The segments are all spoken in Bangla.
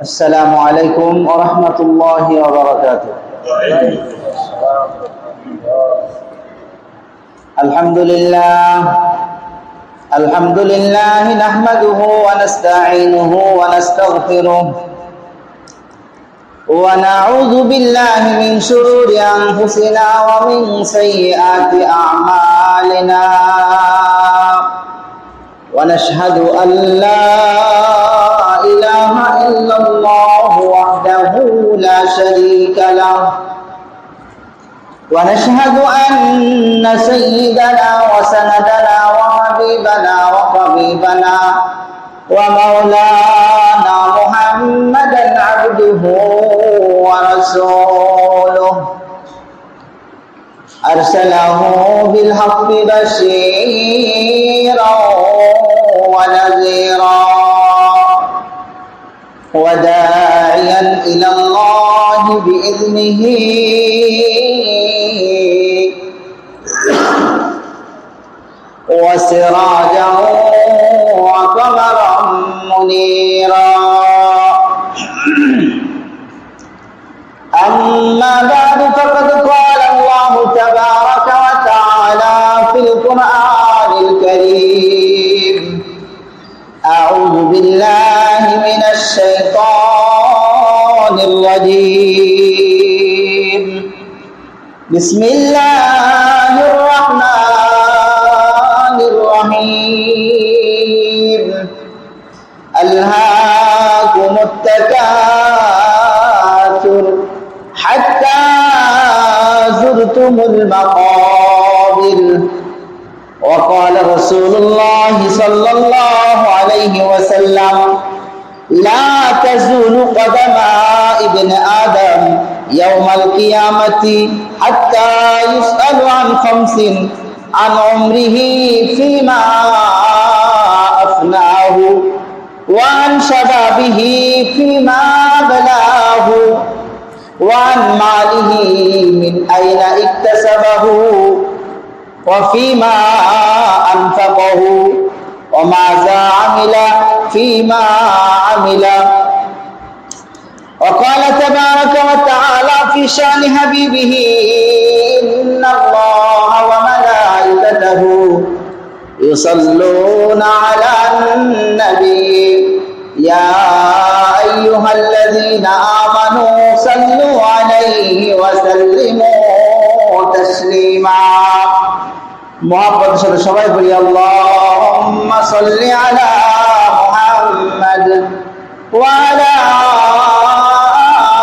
السلام عليكم ورحمة الله وبركاته الحمد لله الحمد لله نحمده ونستعينه ونستغفره ونعوذ بالله من شرور أنفسنا ومن سيئات أعمالنا ونشهد أن لا إله إلا الله وحده لا شريك له. ونشهد أن سيدنا وسندنا وحبيبنا وطبيبنا ومولانا محمدا عبده ورسوله. أرسله بالحق بشيرا بإذنه وقال رسول الله صلى الله عليه وسلم لا تزول قدم ابن آدم يوم القيامة حتى يسأل عن خمس عن عمره فيما أفناه وعن شبابه فيما بلاه وعن ماله من أين اكتسبه وفيما أنفقه وماذا عمل فيما عمل. وقال تبارك وتعالى في شأن حبيبه إن الله وملائكته يصلون على النبي. يا أيها الذين آمنوا صلوا عليه وسلموا تسليما. محبت شده شبه بلي اللهم صل على محمد وعلى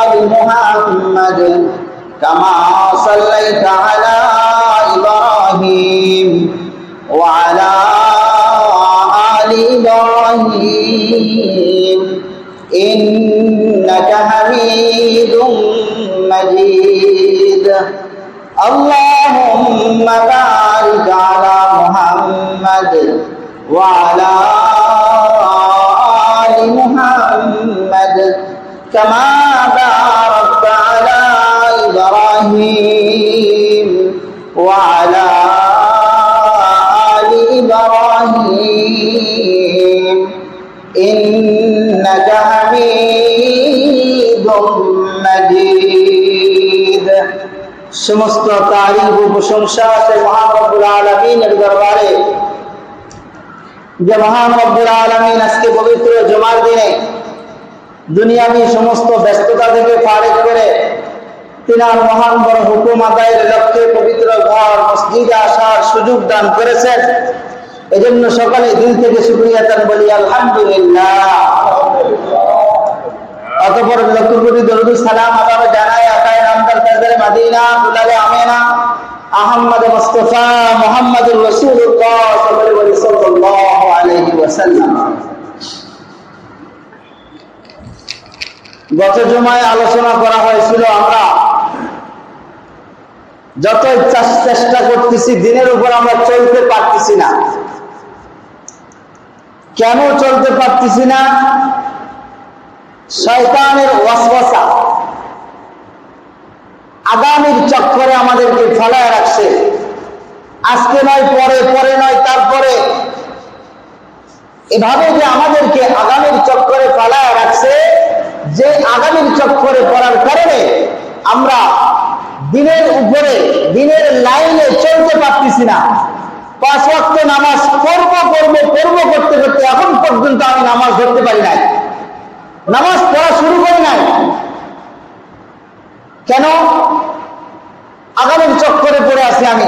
آل محمد كما صليت على إبراهيم. وعلى آل محمد كما باركت على إبراهيم وعلى آل إبراهيم إنك حميد مجيد সমস্ত তারিফ ও প্রশংসা সে মহান রব্বুল আলমিনের দরবারে যে মহান রব্বুল আলমিন আজকে পবিত্র জমার দিনে দুনিয়াবি সমস্ত ব্যস্ততা থেকে ফারেক করে তিনার মহান বড় হুকুম আদায়ের লক্ষ্যে পবিত্র ঘর, মসজিদে আসার সুযোগ দান করেছেন। এজন্য সকালে দিন থেকে শুক্রিয়া তার বলি, আলহামদুলিল্লাহ। অতপর লক্ষ কোটি দরুদ সালাম আবার জানাই আকায় নামদার তাদের মাদিনা দুলালে আমেনা আহমদ মুস্তফা মুহাম্মদুর রাসূলুল্লাহ। গত জমায় আলোচনা করা হয়েছিল আমরা। যতই চেষ্টা করতেছি, দিনের উপর আমরা চলতে পারতেছি না। কেন চলতে পারতেছি না? শয়তানের ওয়াসওয়াসা। আগামীর চক্করে আমাদেরকে ফলায় রাখছে। আজকে নয়, পরে পরে নয়, তারপরে। এভাবে যে আমাদেরকে আগামীর চক্করে ফেলায় রাখছে যে আগামীর চক্করে পড়ার কারণে আমরা দিনের উপরে, দিনের লাইনে চলতে পারতেছি না। পাঁচ রক্ত নামাজ পর্ব করব পর্ব করতে করতে এখন পর্যন্ত আমি নামাজ ধরতে পারি নাই। নামাজ পড়া শুরু করি নাই। কেন? আগামীর চক্করে পড়ে আছি আমি।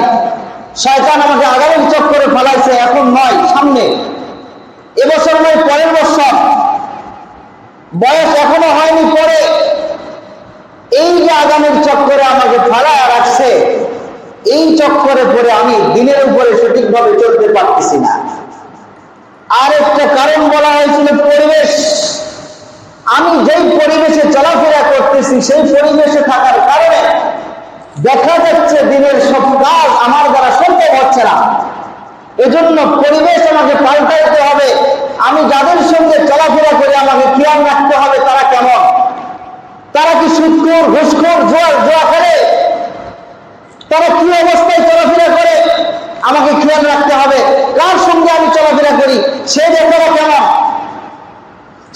শয়তান আমাকে আগামীর চক্করে ফেলাইছে, এখন নয়, সামনে। এবছর নয়, পরের বছর। বয়স এখনও হয়নি পরে। এই যে আগামীর চক্করে আমাকে ফেলায় রাখছে, এই চক্করে পরে আমি দিনের উপরে সঠিকভাবে চলতে পারতেছি না। আর একটা কারণ বলা হয়েছিল পরিবেশ। আমি যেই পরিবেশে চলাফেরা করতেছি, সেই পরিবেশে থাকার কারণে দেখা যাচ্ছে দিনের সব কাজ আমার দ্বারা সম্ভব হচ্ছে না। এজন্য পরিবেশ আমাকে পাল্টাইতে হবে। আমি যাদের সঙ্গে চলাফেরা করে আমাকে খেয়াল রাখতে হবে, তারা কেমন? তারা কি সুৎখোর, ঘুষখোর জোয়ার জোয়া করে তারা কি অবস্থায় চলাফেরা করে? আমাকে খেয়াল রাখতে হবে। কার সঙ্গে আমি চলাফেরা করি? সে ব্যাপারে কেমন?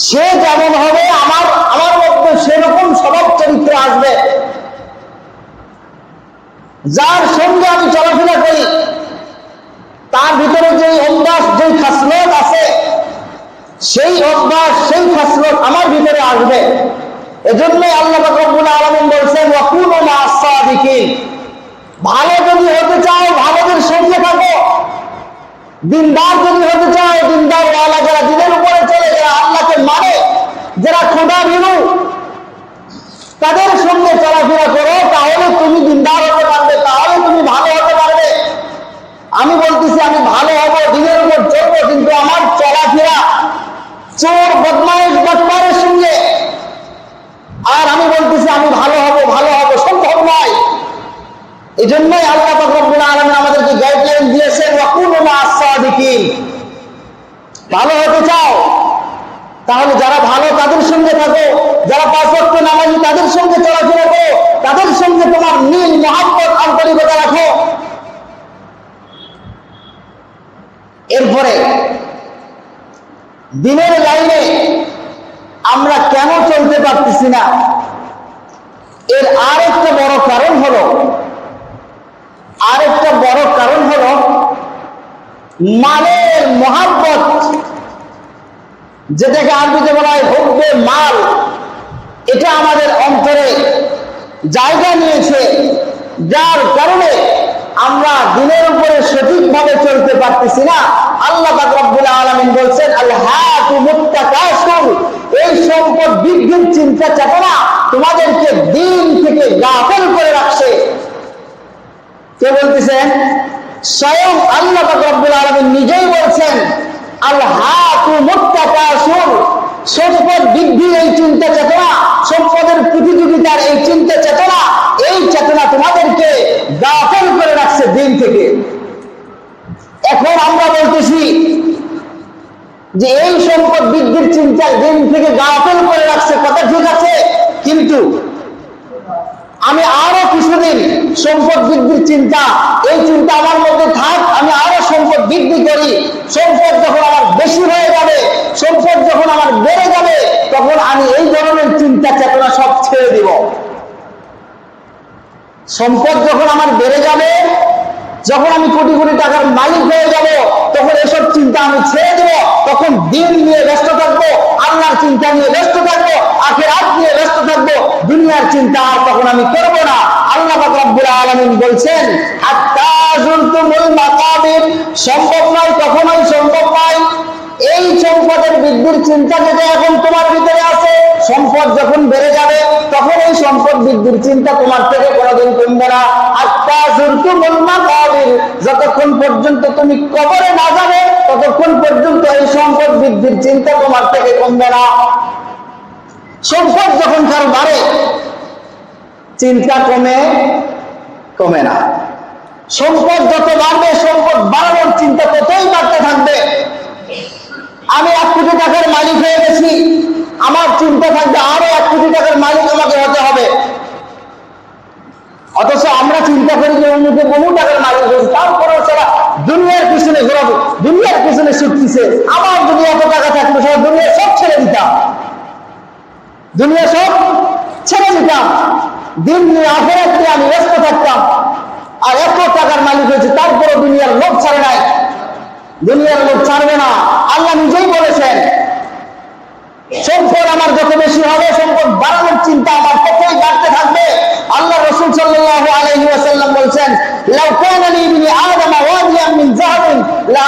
সে যেমন হবে, আমার আমার মধ্যে সেরকম স্বভাব চরিত্র আসবে। যার সঙ্গে আমি চলাফেরা করি, তার ভিতরে যে অভ্যাস যে খাসলত আছে সেই অভ্যাস সেই খাসলত আমার ভিতরে আসবে। এজন্যই আল্লাহ রব্বুল আলামিন বলছেন, ওয়াকুনু মা সাদিকিন ভালো যদি হতে চাও ভালোদের সঙ্গে থাকো। দিনদার যদি হতে চাও, দিনদার ওয়ালা যারা দিনের উপরে চলে, যারা আল্লাহকে মানে যারা খোদা ভিরু তাদের সঙ্গে চলাফেরা করো, তাহলে তুমি দিনদার হতে পারবে, তাহলে তুমি ভালো হতে পারবে। আমি বলতেছি, আমি ভালো হব, দিনের উপর চলবো, কিন্তু চোর, বদমাইশ বদমারের সঙ্গে। আর আমি বলতেছি, আমি ভালো হব ভালো হব, সম্ভব নয়। এই জন্যই আল্লাহ রব্বুল আলমিন আমাদেরকে গাইডলাইন দিয়েছেন আস-সাদিকিন। ভালো হতে চাও, তাহলে যারা ভালো তাদের সঙ্গে থাকো, যারা পাঁচ ওয়াক্ত নামাজি তাদের সঙ্গে চলাফেরা করো, তাদের সঙ্গে তোমার নীল মহাব্বত, আন্তরিকতা রাখো। এরপরে দিনের লাইনে আমরা কেন চলতে পারতেছি না? এর আর একটা বড় কারণ হলো, আরেকটা বড় কারণ হলো, মালের মহাব্বত, যেটাকে আরবিতে বলা হয় হুব্বে মাল, এটা আমাদের অন্তরে জায়গা নিয়েছে, যার কারণে আমরা দিনের উপরে সঠিকভাবে চলতে পারতেছি না। আল্লাহ আলামিন বলছেন এই সম্পদ বৃদ্ধির চিন্তা চেতনা তোমাদেরকে দিন থেকে গাফেল করে রাখছে। কে বলতেছেন? স্বয়ং আল্লাহ রব্বুল আলামিন নিজেই বলছেন বৃদ্ধির এই চিন্তা চেতনা, সম্পদের প্রতিযোগিতার এই চিন্তা চেতনা, এই চেতনা তোমাদেরকে গাফেল করে রাখছে দিন থেকে। এখন আমরা বলতেছি যে এই সম্পদ বৃদ্ধির চিন্তা দিন থেকে গাফেল করে রাখছে, কথা ঠিক আছে, কিন্তু আমি আরও কিছুদিন সম্পদ বৃদ্ধির চিন্তা, এই চিন্তা আমার মধ্যে থাক, আমি আরও সম্পদ বৃদ্ধি করি। সম্পদ যখন আমার বেশি হয়ে যাবে, সম্পদ যখন আমার বেড়ে যাবে, তখন আমি এই ধরনের চিন্তা চেতনা সব ছেড়ে দিব। সম্পদ যখন আমার বেড়ে যাবে যখন আমি কোটি কোটি টাকার মালিক হয়ে যাব, তখন এসব চিন্তা আমি ছেড়ে দেব। তখন দিন নিয়ে ব্যস্ত থাকব, আল্লাহর চিন্তা নিয়ে ব্যস্ত থাকব আখের আখ নিয়ে ব্যস্ত থাকব। দুনিয়ার চিন্তা আর তখন আমি করব না। আল্লাহ রব্বুল আলামিন বলছেন সম্ভব নয়, কখনোই সম্ভব নয়। এই সম্পদের বৃদ্ধির চিন্তা যেটা এখন তোমার ভিতরে আছে সম্পদ যখন বেড়ে যাবে, তখন এই সম্পদ বৃদ্ধির চিন্তা তোমার থেকে কোনোদিন কমবে না। যতক্ষণ পর্যন্ত তুমি কবরে না যাবে, ততক্ষণ পর্যন্ত এই সম্পদ বৃদ্ধির চিন্তা তোমার থেকে কমবে না। সম্পদ যখন কার বাড়ে, চিন্তা কমে কমে না। সম্পদ যত বাড়বে, সম্পদ বাড়ানোর চিন্তা ততই বাড়তে থাকবে। আমি এক কোটি টাকার মালিক হয়ে গেছি। আমার চিন্তা থাকবে, আরও এক কোটি টাকার মালিক আমাকে হতে হবে। অথচ আমরা চিন্তা করি যে অন্যকে বহু টাকার মালিক হয়েছে তারপরে সারা দুনিয়ার পিছনে ঘোরাবো, দুনিয়ার পিছনে ছুটতেছে আমার যদি এত টাকা থাকতো সব দুনিয়া সব ছেড়ে দিতাম। দুনিয়া সব ছেড়ে দিতাম। দিন নিয়ে আখেরাত আমি ব্যস্ত থাকতাম আর এত টাকার মালিক হয়েছে তারপরে দুনিয়ার লোক ছাড়ে নাই দুনিয়ার লোক ছাড়বে না আল্লাহ নিজেই বলেছেন সম্পদ আমার যত বেশি হবে, সম্পদ বাড়ানোর চিন্তা আমার ততই বাড়তে থাকবে। আল্লাহ রসুল সাল্লাল্লাহু আলাইহি ওয়াসাল্লাম বলছেন, লাউ কানা লি ইবনি আদম ওয়াদিয়ান মিন যাহাবিন, লা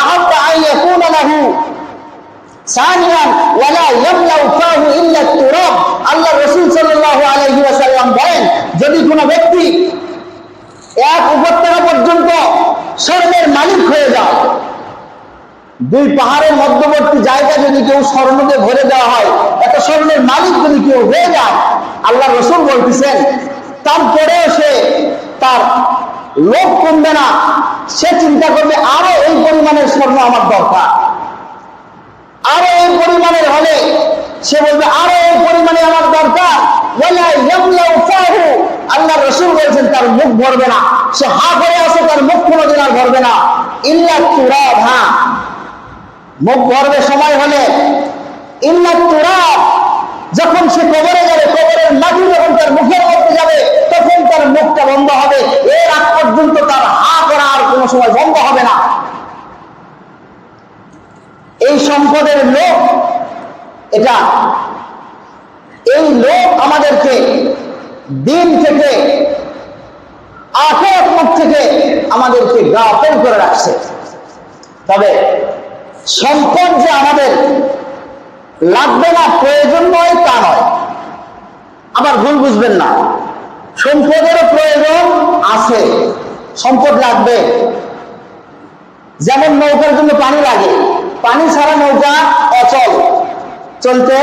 আলাইহি ওয়াসাল্লাম বলেন, যদি কোনো ব্যক্তি এক উপত্যকা পর্যন্ত স্বর্ণের মালিক হয়ে যায়, দুই পাহাড়ের মধ্যবর্তী জায়গা যদি কেউ স্বর্ণকে ভরে দেওয়া হয় স্বর্ণের মালিক যদি কেউ হয়ে যায় আল্লাহ রসুল বলতেছেন, তারপরেও সে তার লোভ কমবে না, সে চিন্তা করবে, আরও এই পরিমাণের স্বর্ণ আমার দরকার। আরও এই পরিমাণের হলে সে বলবে, আরও এই পরিমাণে আমার দরকার। আল্লাহ রসুল বলছেন, তার মুখ ভরবে না। সে হা করে আছে, তার মুখ কোনোদিন আর ভরবে না। ইল্লা তুরাব হ্যাঁ মুখ ভরবে সময় হলে যখন সে কবরে যাবে, কবরের মাটি যখন তার মুখের মধ্যে যাবে, তখন তার মুখটা বন্ধ হবে। এর আগ পর্যন্ত তার হা করা আর কোনো সময় বন্ধ হবে না। এই সম্পদের লোক এটা, এই লোক আমাদেরকে দিন থেকে আখের মুখ থেকে আমাদেরকে গাফেল করে রাখছে। তবে সম্পদ যে আমাদের লাগবে না, প্রয়োজন নয়, তা নয়। আবার ভুল বুঝবেন না। সম্পদেরও প্রয়োজন আছে, সম্পদ লাগবে। যেমন নৌকার জন্য পানি লাগে, পানি ছাড়া নৌকা অচল, চলতে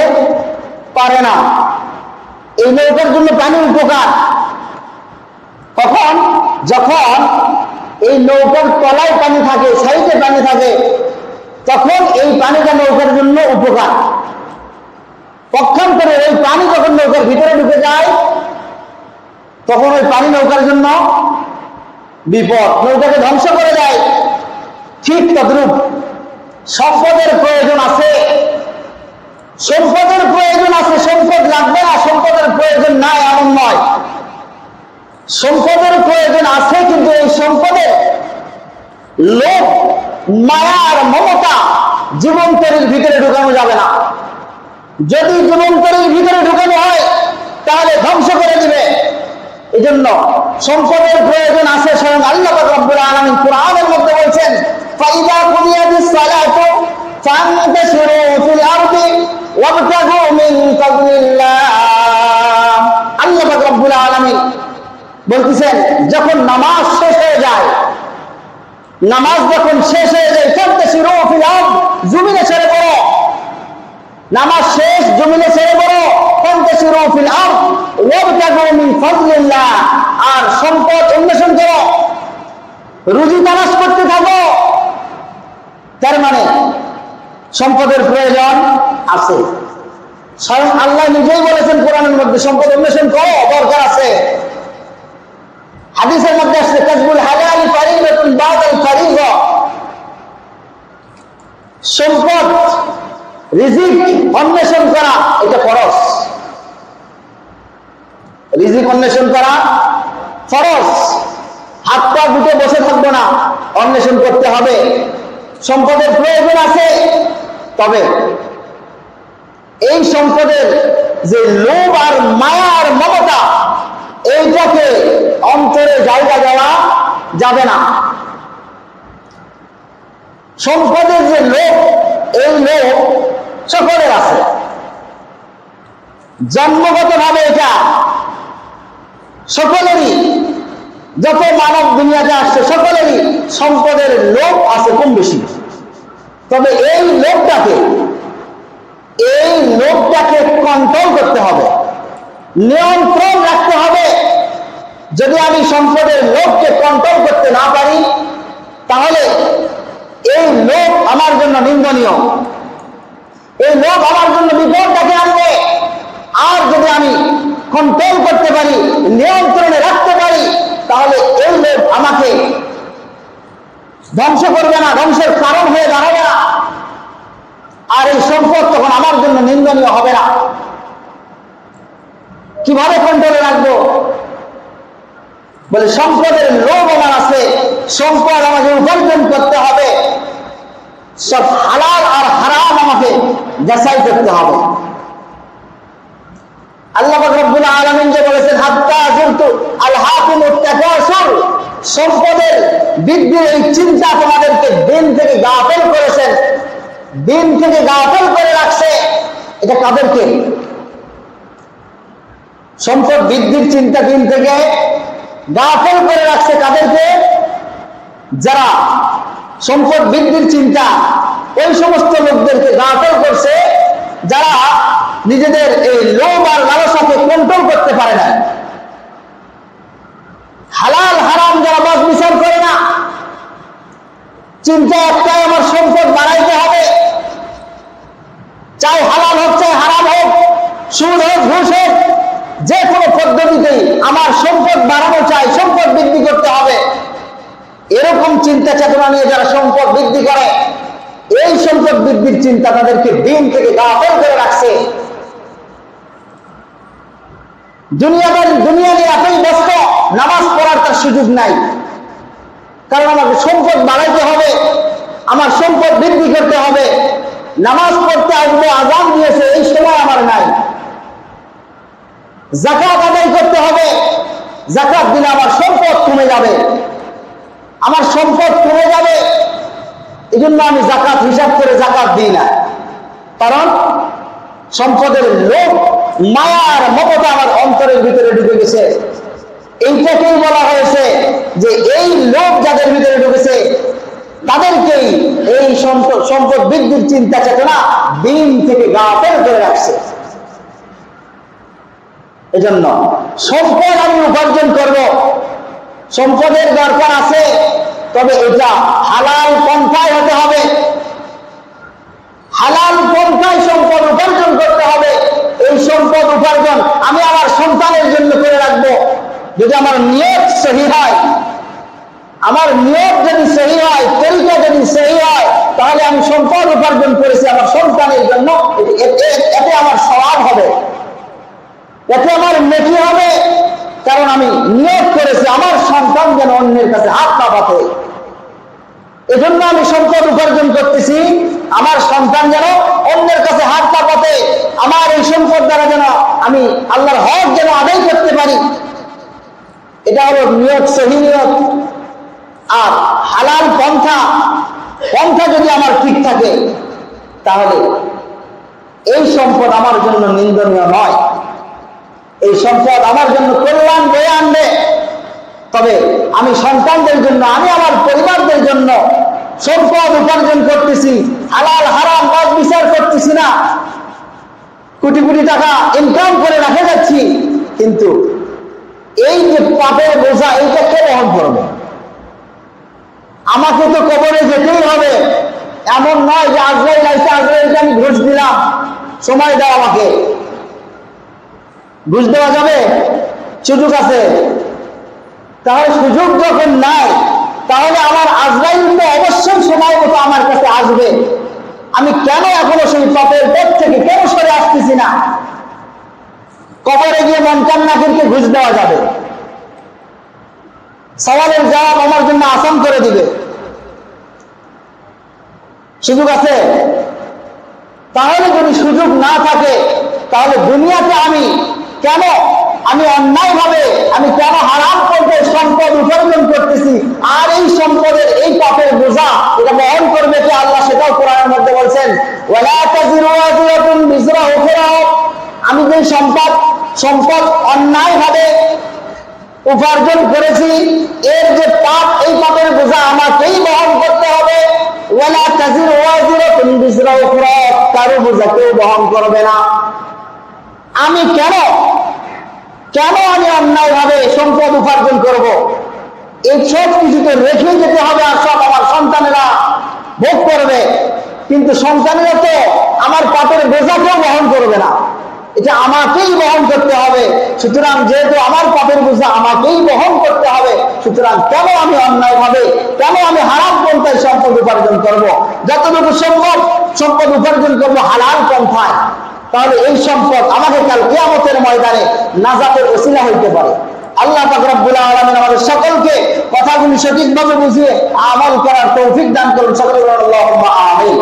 পারে না। এই নৌকার জন্য পানি উপকার। কখন? যখন এই নৌকার তলায় পানি থাকে, সাইডে পানি থাকে, তখন এই পানিটা নৌকার জন্য উপকার। পক্ষান্তরে ওই পানি যখন নৌকার ভিতরে ঢুকে যায়, তখন ওই পানি নৌকার জন্য বিপদ, নৌকাকে ধ্বংস করে দেয়। ঠিক তদ্রুপ সম্পদের প্রয়োজন আছে। সম্পদের প্রয়োজন আছে, সম্পদ লাগবে না, সম্পদের প্রয়োজন নাই, এমন নয়। সম্পদের প্রয়োজন আছে, কিন্তু এই সম্পদের লোভ মায়ার মমতা জীবন জীবন্তরের ভিতরে ঢুকানো যাবে না। যদি জীবন্তরের ভিতরে ঢুকানো হয়, তাহলে ধ্বংস করে দিবে। এই জন্য সম্পদের প্রয়োজন আছে স্বয়ং আল্লাহ কোরআনের মধ্যে বলছেন বলতেছেন, যখন নামাজ শেষ হয়ে যায়, নামাজ যখন শেষ হয়ে যায় ফিল আরদ, জমিনে ছেড়ে নামাজ শেষ, জমিনে ছেড়ে পড়ো। আর সম্পদ অন্বেষণ করো। রুজি তালাশ করতে থাকো। তার মানে সম্পদের প্রয়োজন আছে। স্বয়ং আল্লাহ নিজেই বলেছেন কোরআনের মধ্যে সম্পদ অন্বেষণ করো, দরকার আছে। হাদিসের মধ্যে আসছে, কাজবুল হালাল ফারিদাতুন বাদাল ফারিদা। সম্পদ রিজিক অন্বেষণ করা, এটা ফরজ। রিজিক অন্বেষণ করা ফরজ। হাত গুটে বসে থাকব না, অন্বেষণ করতে হবে। সম্পদের প্রয়োজন আছে, তবে এই সম্পদের যে লোভ আর মায়া আর মমতা, এইটাকে অন্তরে জায়গা দেওয়া যাবে না। সম্পদের যে লোভ, এই লোভ সকলের আছে। জন্মগত ভাবে এটা সকলেরই, যত মানব দুনিয়াতে আসছে, সকলেরই সম্পদের লোভ আছে কম বেশি। তবে এই লোভটাকে এই লোভটাকে কন্ট্রোল করতে হবে। নিয়ন্ত্রণ রাখতে হবে। যদি আমি সম্পদের লোভকে কন্ট্রোল করতে না পারি, তাহলে এই লোভ আমার জন্য নিন্দনীয়। এই লোভ আমার জন্য বিপদ ডেকে আনবে। আর যদি আমি কন্ট্রোল করতে পারি, নিয়ন্ত্রণে রাখতে পারি, তাহলে এই লোভ আমাকে ধ্বংস করবে না, ধ্বংসের কারণ হয়ে দাঁড়াবে না। আর এই সম্পদ তখন আমার জন্য নিন্দনীয় হবে না। কীভাবে কন্ট্রোলে রাখব? বলে, সম্পদের লোভ আমার আছে, সম্পদ আমাকে উপার্জন করতে হবে। সব হালাল আর হারাম আমাকে যাচাই করতে হবে। আল্লাহ সম্পদের চিন্তা তোমাদেরকে দিন থেকে দিন থেকে করে রাখছে। এটা কাদেরকে? সম্পদ বৃদ্ধির চিন্তা দিন থেকে গাফেল করে রাখছে কাদেরকে? যারা সম্পদ বৃদ্ধির চিন্তা ওই সমস্ত লোকদেরকে গাফেল করছে, যারা নিজেদের এই লোভ আর লালসাকে কন্ট্রোল করতে পারে না। হালাল, হারাম যারা বাস বিচার করে না, চিন্তা একটাই, আমার সম্পদ বাড়াইতে হবে। চাই হালাল হোক, চাই হারাম হোক, সুদ হোক, ঘুষ হোক, যে কোনো পদ্ধতিতেই আমার সম্পদ বাড়ানো চাই, সম্পদ বৃদ্ধি করতে হবে। এরকম চিন্তা চেতনা নিয়ে যারা সম্পদ বৃদ্ধি করে এই সম্পদ বৃদ্ধির চিন্তা তাদেরকে দিন থেকে গাফল করে রাখছে। দুনিয়াদারি দুনিয়া নিয়ে এতই ব্যস্ত, নামাজ পড়ার তার সুযোগ নাই। কারণ আমাকে সম্পদ বাড়াইতে হবে, আমার সম্পদ বৃদ্ধি করতে হবে। নামাজ পড়তে আসব, আজান দিয়েছে, এই সময় আমার নাই। জাকাত আদায় করতে হবে জাকাত দিলে আমার সম্পদ কমে যাবে। আমার সম্পদ কমে যাবে। এই জন্য আমি জাকাত হিসাব করে জাকাত দিই না। কারণ সম্পদের লোভ মায়ার মমতা আমার অন্তরের ভিতরে ঢুকে গেছে। এইটাকেই বলা হয়েছে যে এই লোক যাদের ভিতরে ঢুকেছে, তাদেরকেই এই সম্পদ সম্পদ বৃদ্ধির চিন্তা চেতনা দিন থেকে গাফেল করে রাখছে। এজন্য সম্পদ আমি উপার্জন করব। সম্পদের দরকার আছে তবে এটা হালাল পন্থায় হতে হবে। হালাল পন্থায় সম্পদ উপার্জন করতে হবে। এই সম্পদ উপার্জন আমি আমার সন্তানের জন্য করে রাখব। যদি আমার নিয়ত সহি হয়, আমার নিয়ত যদি সহি হয়, তরিকা যদি সহি হয়, তাহলে আমি সম্পদ উপার্জন করেছি আমার সন্তানের জন্য। এতে আমার স্বভাব হবে, এতে আমার নেকি হবে। কারণ আমি নিয়োগ করেছি, আমার সন্তান যেন অন্যের কাছে হাত না পাতে এজন্য আমি সম্পদ উপার্জন করতেছি, আমার সন্তান যেন অন্যের কাছে হাত না পাতে আমার এই সম্পদ দ্বারা যেন আমি আল্লাহর হক যেন আদায় করতে পারি। এটা হলো নিয়োগ, সহি নিয়োগ। আর হালাল পন্থা পন্থা যদি আমার ঠিক থাকে, তাহলে এই সম্পদ আমার জন্য নিন্দনীয় নয়। এই সম্পদ আমার জন্য কল্যাণ বয়ে আনবে। তবে আমি সন্তানদের জন্য, আমি আমার পরিবারদের জন্য সম্পদ উপার্জন করতেছি। হালাল, হারাম পথ বিচার করতেছি না। কোটি কোটি টাকা ইনকাম করে রাখে যাচ্ছি। কিন্তু এই যে পাপের বোঝা, এইটা কে বহন করবে? আমাকে তো কবরে যেতেই হবে। এমন নয় যে আজরাইল আইসে আজরাইলকে আমি ঘুষ দিলাম। সময় দাও আমাকে। ঘুষ দেওয়া যাবে? সুযোগ আছে। তাহলে সুযোগ যখন নাই, তাহলে আমার আজরাইল তো অবশ্যই সময় মতো আমার কাছে আসবে। আমি কেন এখনও সেই পাপের পথ থেকে কেন সরে আসতেছি না? কবরে গিয়ে মন কান্নাকিরকে ঘুষ দেওয়া যাবে। সওয়ালের জবাব আমার জন্য আসান করে দিবে। সুযোগ আছে? তাহলে যদি সুযোগ না থাকে, তাহলে দুনিয়াতে আমি কেন? আমি অন্যায় ভাবে আমি কেন হারাম করতে সম্পদ উপার্জন করতেছি। আর এই সম্পদের এই পাপের বোঝা এটা বহন করবে কি আল্লাহ সেটাও কোরআনের মধ্যে বলছেন। বিজরা আমি যে সম্পদ সম্পদ অন্যায় ভাবে উপার্জন করেছি, এর যে পাপ, এই পাপের বোঝা আমাকেই বহন করতে হবে। ওয়ালা তাজিরু ওয়াজিরাতুন বিজরা উখরা কারও বোঝা কেউ বহন করবে না। আমি কেন? কেন আমি অন্যায় ভাবে সম্পদ উপার্জন করব? এই সব কিছুকে রেখে যেতে হবে আর সব আমার সন্তানেরা ভোগ করবে। কিন্তু সন্তানেরা তো আমার পাপের বোঝা কেউ বহন করবে না। এটা আমাকেই বহন করতে হবে। সুতরাং যেহেতু আমার পাপের বোঝা আমাকেই বহন করতে হবে, সুতরাং কেন আমি অন্যায় ভাবে কেন আমি হারাম পন্থায় সম্পদ উপার্জন করব? যতটুকু সম্ভব সম্পদ উপার্জন করব হালাল পন্থায়। তাহলে এই সম্পদ আমাকে কাল কেয়ামতের ময়দানে নাজাতের ওসিলা হইতে পারে। আল্লাহ পাক আলমিন আমাদের সকলকে কথাগুলি সঠিকভাবে বুঝিয়ে আমল করার তৌফিক দান করুন। সকলে আমিন।